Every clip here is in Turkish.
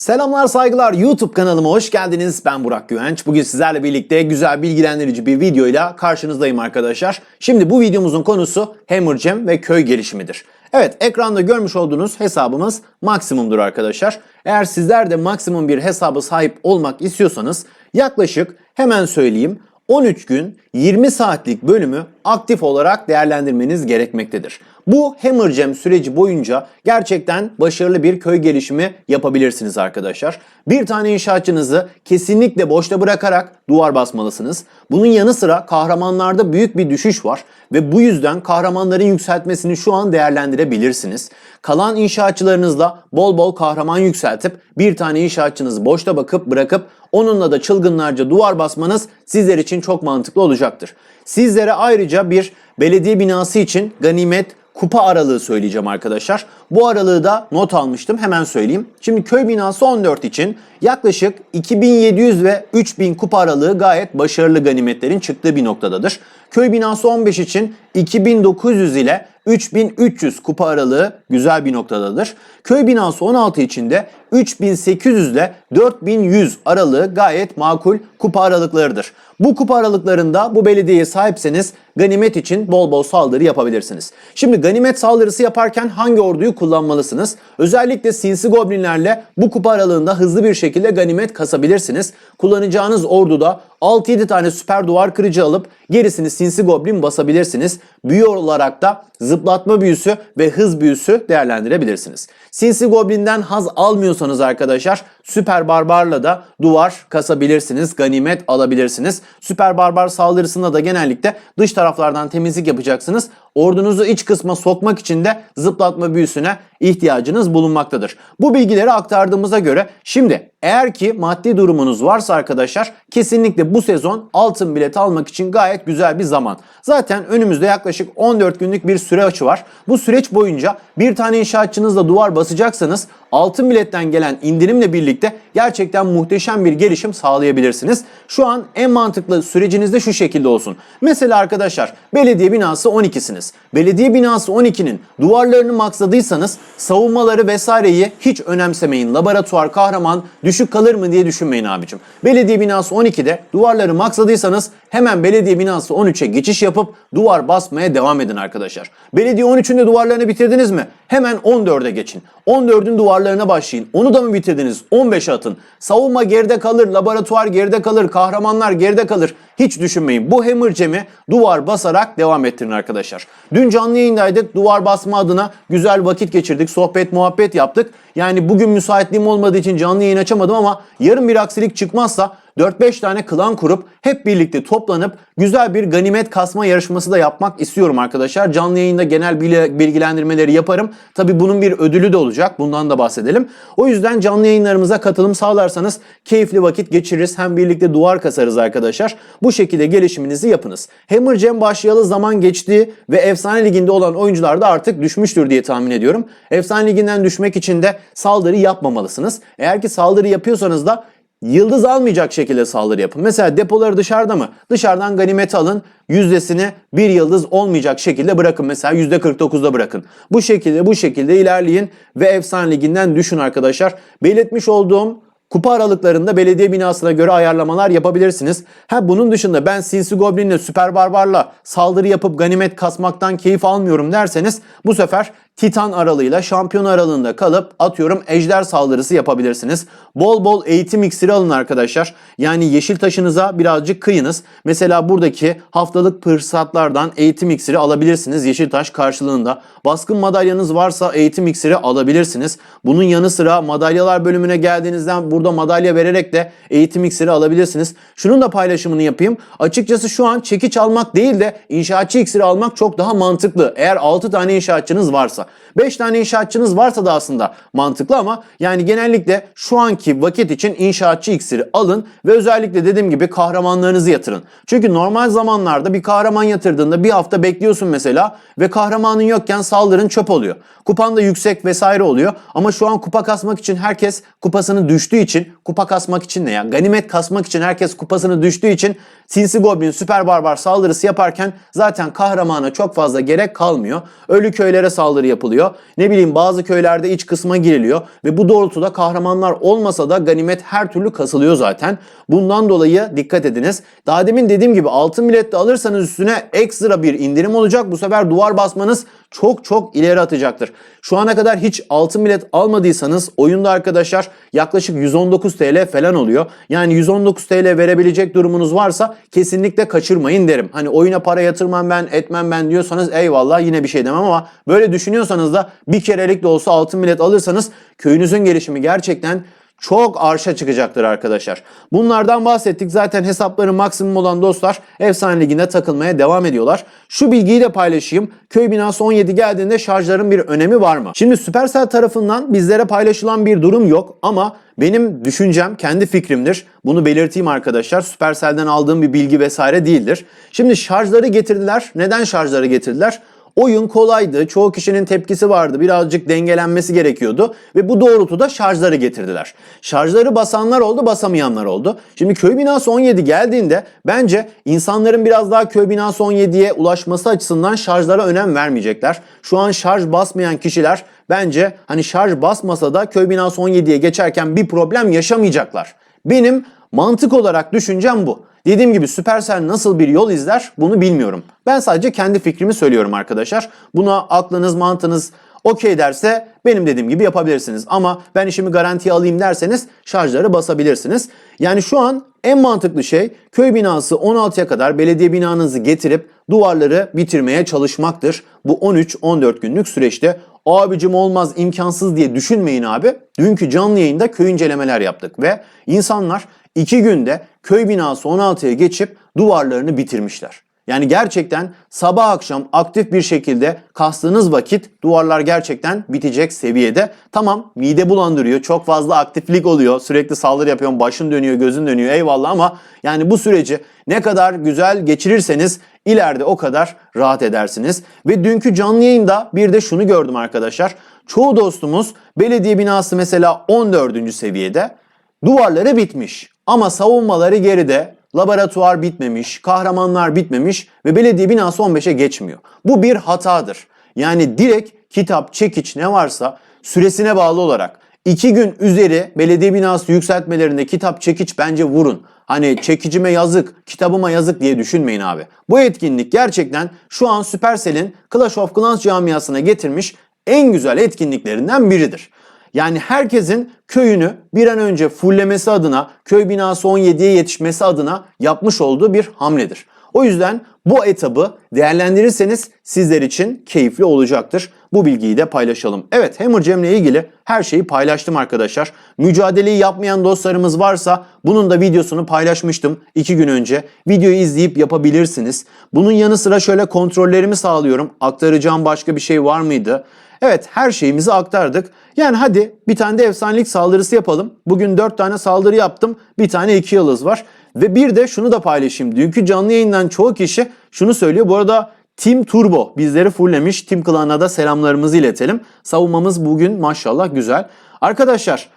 Selamlar saygılar YouTube kanalıma hoş geldiniz. Ben Burak Güvenç. Bugün sizlerle birlikte güzel bilgilendirici bir videoyla karşınızdayım arkadaşlar. Şimdi bu videomuzun konusu Hammer Jam ve köy gelişimidir. Evet ekranda görmüş olduğunuz hesabımız maksimumdur arkadaşlar. Eğer sizler de maksimum bir hesaba sahip olmak istiyorsanız yaklaşık hemen söyleyeyim 13 gün 20 saatlik bölümü aktif olarak değerlendirmeniz gerekmektedir. Bu Hammer Jam süreci boyunca gerçekten başarılı bir köy gelişimi yapabilirsiniz arkadaşlar. Bir tane inşaatçınızı kesinlikle boşta bırakarak duvar basmalısınız. Bunun yanı sıra kahramanlarda büyük bir düşüş var ve bu yüzden kahramanların yükseltmesini şu an değerlendirebilirsiniz. Kalan inşaatçılarınızla bol bol kahraman yükseltip bir tane inşaatçınızı boşta bakıp bırakıp onunla da çılgınlarca duvar basmanız sizler için çok mantıklı olacaktır. Sizlere ayrıca bir belediye binası için ganimet kupa aralığı söyleyeceğim arkadaşlar. Bu aralığı da not almıştım hemen söyleyeyim. Şimdi köy binası 14 için yaklaşık 2700 ve 3000 kupa aralığı gayet başarılı ganimetlerin çıktığı bir noktadadır. Köy binası 15 için 2900 ile 3300 kupa aralığı güzel bir noktadadır. Köy binası 16 için de 3800 ile 4100 aralığı gayet makul kupa aralıklarıdır. Bu kupa aralıklarında bu belediyeye sahipseniz ganimet için bol bol saldırı yapabilirsiniz. Şimdi ganimet saldırısı yaparken hangi orduyu kullanmalısınız? Özellikle sinsi goblinlerle bu kupa aralığında hızlı bir şekilde ganimet kasabilirsiniz. Kullanacağınız orduda 6-7 tane süper duvar kırıcı alıp gerisini sinsi goblin basabilirsiniz. Büyü olarak da zıplatma büyüsü ve hız büyüsü değerlendirebilirsiniz. Sinsi goblinden haz almıyorsanız arkadaşlar süper barbarla da duvar kasabilirsiniz. Ganimet alabilirsiniz. Süper barbar saldırısında da genellikle dış taraflardan temizlik yapacaksınız. Ordunuzu iç kısma sokmak için de zıplatma büyüsüne ihtiyacınız bulunmaktadır. Bu bilgileri aktardığımıza göre şimdi eğer ki maddi durumunuz varsa arkadaşlar kesinlikle bu sezon altın bilet almak için gayet güzel bir zaman. Zaten önümüzde yaklaşık 14 günlük bir süreç var. Bu süreç boyunca bir tane inşaatçınızla duvar basacaksanız altın biletten gelen indirimle birlikte gerçekten muhteşem bir gelişim sağlayabilirsiniz. Şu an en mantıklı sürecinizde şu şekilde olsun. Mesela arkadaşlar belediye binası 12'siniz. Belediye binası 12'nin duvarlarını maksadıysanız savunmaları vesaireyi hiç önemsemeyin. Laboratuvar kahraman düşük kalır mı diye düşünmeyin abicim. Belediye binası 12'de duvarları maksadıysanız hemen belediye binası 13'e geçiş yapıp duvar basmaya devam edin arkadaşlar. Belediye 13'ün de duvarlarını bitirdiniz mi? Hemen 14'e geçin. 14'ün duvarlarına başlayın. Onu da mı bitirdiniz? 15'e atın. Savunma geride kalır, laboratuvar geride kalır, kahramanlar geride kalır. Hiç düşünmeyin. Bu hammer jam'i duvar basarak devam ettirin arkadaşlar. Dün canlı yayındaydık. Duvar basma adına güzel vakit geçirdik. Sohbet, muhabbet yaptık. Yani bugün müsaitliğim olmadığı için canlı yayın açamadım ama yarın bir aksilik çıkmazsa 4-5 tane klan kurup hep birlikte toplanıp güzel bir ganimet kasma yarışması da yapmak istiyorum arkadaşlar. Canlı yayında genel bilgilendirmeleri yaparım. Tabi bunun bir ödülü de olacak. Bundan da bahsedelim. O yüzden canlı yayınlarımıza katılım sağlarsanız keyifli vakit geçiririz. Hem birlikte duvar kasarız arkadaşlar. Bu şekilde gelişiminizi yapınız. Hammer Jam başlayalı zaman geçti ve Efsane Ligi'nde olan oyuncular da artık düşmüştür diye tahmin ediyorum. Efsane Ligi'nden düşmek için de saldırı yapmamalısınız. Eğer ki saldırı yapıyorsanız da yıldız almayacak şekilde saldırı yapın. Mesela depoları dışarıda mı? Dışarıdan ganimet alın. Yüzdesini bir yıldız olmayacak şekilde bırakın. Mesela %49'da bırakın. Bu şekilde bu şekilde ilerleyin ve efsane liginden düşün arkadaşlar. Belirtmiş olduğum Kupa aralıklarında belediye binasına göre ayarlamalar yapabilirsiniz. Ha bunun dışında ben Sinsi Goblin'le Süper Barbar'la saldırı yapıp ganimet kasmaktan keyif almıyorum derseniz bu sefer Titan aralığıyla şampiyon aralığında kalıp atıyorum ejder saldırısı yapabilirsiniz. Bol bol eğitim iksiri alın arkadaşlar. Yani yeşil taşınıza birazcık kıyınız. Mesela buradaki haftalık fırsatlardan eğitim iksiri alabilirsiniz yeşil taş karşılığında. Baskın madalyanız varsa eğitim iksiri alabilirsiniz. Bunun yanı sıra madalyalar bölümüne geldiğinizden burada madalya vererek de eğitim iksiri alabilirsiniz. Şunun da paylaşımını yapayım. Açıkçası şu an çekiç almak değil de inşaatçı iksiri almak çok daha mantıklı. Eğer 6 tane inşaatçınız varsa. 5 tane inşaatçınız varsa da aslında mantıklı ama yani genellikle şu anki vakit için inşaatçı iksiri alın ve özellikle dediğim gibi kahramanlarınızı yatırın. Çünkü normal zamanlarda bir kahraman yatırdığında bir hafta bekliyorsun mesela ve kahramanın yokken saldırın çöp oluyor. Kupan da yüksek vesaire oluyor ama şu an kupa kasmak için herkes kupasını düştüğü için kupa kasmak için ne ya? Ganimet kasmak için herkes kupasını düştüğü için Sinsi Goblin süper barbar saldırısı yaparken zaten kahramana çok fazla gerek kalmıyor. Ölü köylere saldırı yapılıyor. Ne bileyim bazı köylerde iç kısma giriliyor ve bu doğrultuda kahramanlar olmasa da ganimet her türlü kasılıyor zaten. Bundan dolayı dikkat ediniz. Daha demin dediğim gibi altın biletle alırsanız üstüne ekstra bir indirim olacak. Bu sefer duvar basmanız çok çok ileri atacaktır. Şu ana kadar hiç altın bilet almadıysanız oyunda arkadaşlar yaklaşık 119 TL falan oluyor. Yani 119 TL verebilecek durumunuz varsa kesinlikle kaçırmayın derim. Hani oyuna para yatırmam ben etmem ben diyorsanız eyvallah yine bir şey demem ama böyle düşünüyorsanız da bir kerelik de olsa altın bilet alırsanız köyünüzün gelişimi gerçekten çok arşa çıkacaktır arkadaşlar. Bunlardan bahsettik. Zaten hesapları maksimum olan dostlar efsane liginde takılmaya devam ediyorlar. Şu bilgiyi de paylaşayım. Köy binası 17 geldiğinde şarjların bir önemi var mı? Şimdi Supercell tarafından bizlere paylaşılan bir durum yok ama benim düşüncem kendi fikrimdir. Bunu belirteyim arkadaşlar. Supercell'den aldığım bir bilgi vesaire değildir. Şimdi şarjları getirdiler. Neden şarjları getirdiler? Oyun kolaydı. Çoğu kişinin tepkisi vardı. Birazcık dengelenmesi gerekiyordu. Ve bu doğrultuda şarjları getirdiler. Şarjları basanlar oldu, basamayanlar oldu. Şimdi köy binası 17 geldiğinde bence insanların biraz daha köy binası 17'ye ulaşması açısından şarjlara önem vermeyecekler. Şu an şarj basmayan kişiler bence hani şarj basmasa da köy binası 17'ye geçerken bir problem yaşamayacaklar. Benim mantık olarak düşüncem bu. Dediğim gibi Supercell nasıl bir yol izler bunu bilmiyorum. Ben sadece kendi fikrimi söylüyorum arkadaşlar. Buna aklınız mantığınız okey derse benim dediğim gibi yapabilirsiniz. Ama ben işimi garantiye alayım derseniz şarjları basabilirsiniz. Yani şu an en mantıklı şey köy binası 16'ya kadar belediye binanızı getirip duvarları bitirmeye çalışmaktır. Bu 13-14 günlük süreçte abicim olmaz imkansız diye düşünmeyin abi. Dünkü canlı yayında köy incelemeler yaptık ve insanlar 2 günde köy binası 16'ya geçip duvarlarını bitirmişler. Yani gerçekten sabah akşam aktif bir şekilde kastığınız vakit duvarlar gerçekten bitecek seviyede. Tamam mide bulandırıyor, çok fazla aktiflik oluyor, sürekli saldırı yapıyorsun, başın dönüyor, gözün dönüyor eyvallah ama yani bu süreci ne kadar güzel geçirirseniz ileride o kadar rahat edersiniz. Ve dünkü canlı yayında bir de şunu gördüm arkadaşlar. Çoğu dostumuz belediye binası mesela 14. seviyede duvarları bitmiş ama savunmaları geride laboratuvar bitmemiş, kahramanlar bitmemiş ve belediye binası 15'e geçmiyor. Bu bir hatadır. Yani direkt kitap, çekiç ne varsa süresine bağlı olarak 2 gün üzeri belediye binası yükseltmelerinde kitap, çekiç bence vurun. Hani çekicime yazık, kitabıma yazık diye düşünmeyin abi. Bu etkinlik gerçekten şu an Supercell'in Clash of Clans camiasına getirmiş en güzel etkinliklerinden biridir. Yani herkesin köyünü bir an önce fullemesi adına, köy binası 17'ye yetişmesi adına yapmış olduğu bir hamledir. O yüzden bu etabı değerlendirirseniz sizler için keyifli olacaktır. Bu bilgiyi de paylaşalım. Evet Hammer Jam'le ilgili her şeyi paylaştım arkadaşlar. Mücadeleyi yapmayan dostlarımız varsa bunun da videosunu paylaşmıştım 2 gün önce. Videoyu izleyip yapabilirsiniz. Bunun yanı sıra şöyle kontrollerimi sağlıyorum. Aktaracağım başka bir şey var mıydı? Evet her şeyimizi aktardık. Yani hadi bir tane de efsanelik saldırısı yapalım. Bugün 4 tane saldırı yaptım. Bir tane 2 yıldız var. Ve bir de şunu da paylaşayım. Dünkü canlı yayından çoğu kişi şunu söylüyor. Bu arada Team Turbo bizleri fulllemiş. Team Klan'a da selamlarımızı iletelim. Savunmamız bugün maşallah güzel. Arkadaşlar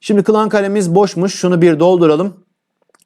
şimdi klan kalemiz boşmuş. Şunu bir dolduralım.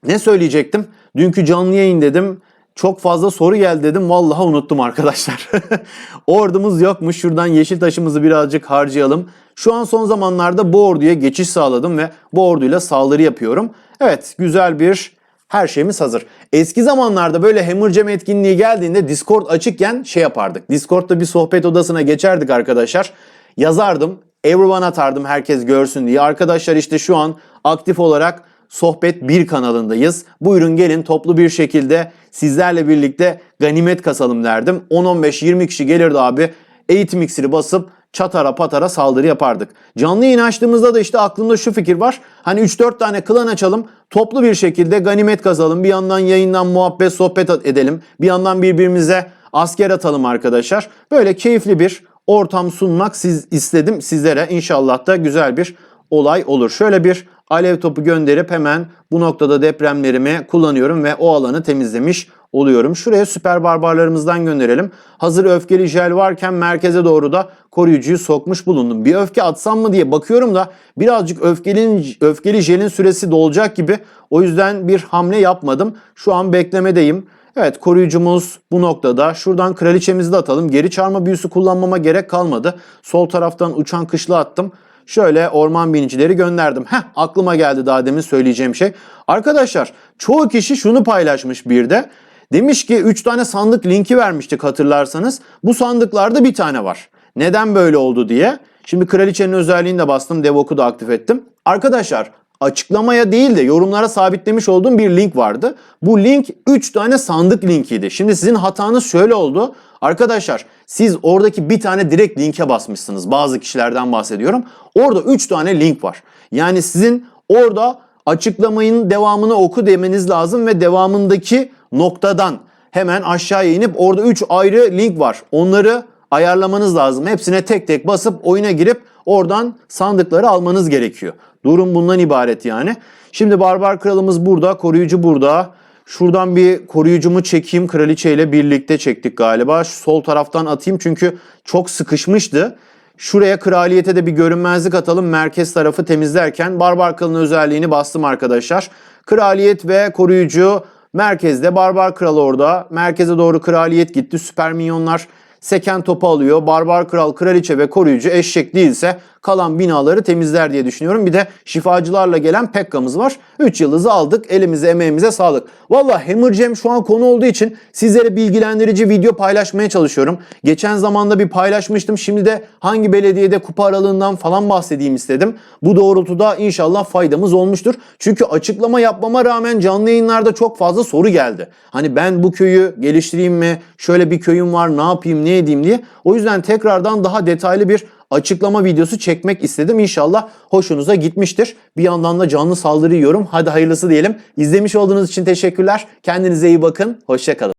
Ne söyleyecektim? Dünkü canlı yayın dedim. Çok fazla soru geldi dedim. Vallahi unuttum arkadaşlar. Ordumuz yokmuş. Şuradan yeşil taşımızı birazcık harcayalım. Şu an son zamanlarda bu orduya geçiş sağladım ve bu orduyla saldırı yapıyorum. Evet güzel bir her şeyimiz hazır. Eski zamanlarda böyle Hammer Jam etkinliği geldiğinde Discord açıkken şey yapardık. Discord'da bir sohbet odasına geçerdik arkadaşlar. Yazardım. Everyone atardım herkes görsün diye. Arkadaşlar işte şu an aktif olarak Sohbet 1 kanalındayız. Buyurun gelin toplu bir şekilde sizlerle birlikte ganimet kasalım derdim. 10-15-20 kişi gelirdi abi. Eğitim iksiri basıp çatara patara saldırı yapardık. Canlı yayın açtığımızda da işte aklımda şu fikir var. Hani 3-4 tane klan açalım. Toplu bir şekilde ganimet kazalım. Bir yandan yayından muhabbet sohbet edelim. Bir yandan birbirimize asker atalım arkadaşlar. Böyle keyifli bir ortam sunmak siz istedim sizlere. İnşallah da güzel bir olay olur. Şöyle bir alev topu gönderip hemen bu noktada depremlerimi kullanıyorum ve o alanı temizlemiş oluyorum. Şuraya süper barbarlarımızdan gönderelim. Hazır öfkeli jel varken merkeze doğru da koruyucuyu sokmuş bulundum. Bir öfke atsam mı diye bakıyorum da birazcık öfkeli, öfkeli jelin süresi dolacak gibi. O yüzden bir hamle yapmadım. Şu an beklemedeyim. Evet koruyucumuz bu noktada. Şuradan kraliçemizi de atalım. Geri çarma büyüsü kullanmama gerek kalmadı. Sol taraftan uçan kışla attım. Şöyle orman binicileri gönderdim. Heh aklıma geldi daha demin söyleyeceğim şey. Arkadaşlar çoğu kişi şunu paylaşmış bir de. Demiş ki 3 tane sandık linki vermiştik hatırlarsanız. Bu sandıklarda bir tane var. Neden böyle oldu diye. Şimdi kraliçenin özelliğini de bastım. Devok'u da aktif ettim. Arkadaşlar açıklamaya değil de yorumlara sabitlemiş olduğum bir link vardı. Bu link 3 tane sandık linkiydi. Şimdi sizin hatanız şöyle oldu. Arkadaşlar siz oradaki bir tane direkt linke basmışsınız. Bazı kişilerden bahsediyorum. Orada 3 tane link var. Yani sizin orada açıklamayın devamını oku demeniz lazım ve devamındaki noktadan hemen aşağıya inip orada 3 ayrı link var. Onları ayarlamanız lazım. Hepsine tek tek basıp oyuna girip oradan sandıkları almanız gerekiyor. Durum bundan ibaret yani. Şimdi Barbar Kralımız burada, koruyucu burada. Şuradan bir koruyucumu çekeyim. Kraliçe ile birlikte çektik galiba. Şu sol taraftan atayım çünkü çok sıkışmıştı. Şuraya kraliyete de bir görünmezlik atalım. Merkez tarafı temizlerken Barbar Kral'ın özelliğini bastım arkadaşlar. Kraliyet ve koruyucu merkezde. Barbar Kral orada. Merkeze doğru kraliyet gitti. Süper minyonlar seken topu alıyor. Barbar Kral, Kraliçe ve koruyucu eşek değilse kalan binaları temizler diye düşünüyorum. Bir de şifacılarla gelen Pekka'mız var. 3 yıldızı aldık. Elimize emeğimize sağlık. Valla Hammer Jam şu an konu olduğu için sizlere bilgilendirici video paylaşmaya çalışıyorum. Geçen zamanda bir paylaşmıştım. Şimdi de hangi belediyede kupa aralığından falan bahsedeyim istedim. Bu doğrultuda inşallah faydamız olmuştur. Çünkü açıklama yapmama rağmen canlı yayınlarda çok fazla soru geldi. Hani ben bu köyü geliştireyim mi? Şöyle bir köyüm var ne yapayım ne edeyim diye. O yüzden tekrardan daha detaylı bir açıklama videosu çekmek istedim. İnşallah hoşunuza gitmiştir. Bir yandan da canlı saldırı yiyorum. Hadi hayırlısı diyelim. İzlemiş olduğunuz için teşekkürler. Kendinize iyi bakın. Hoşçakalın.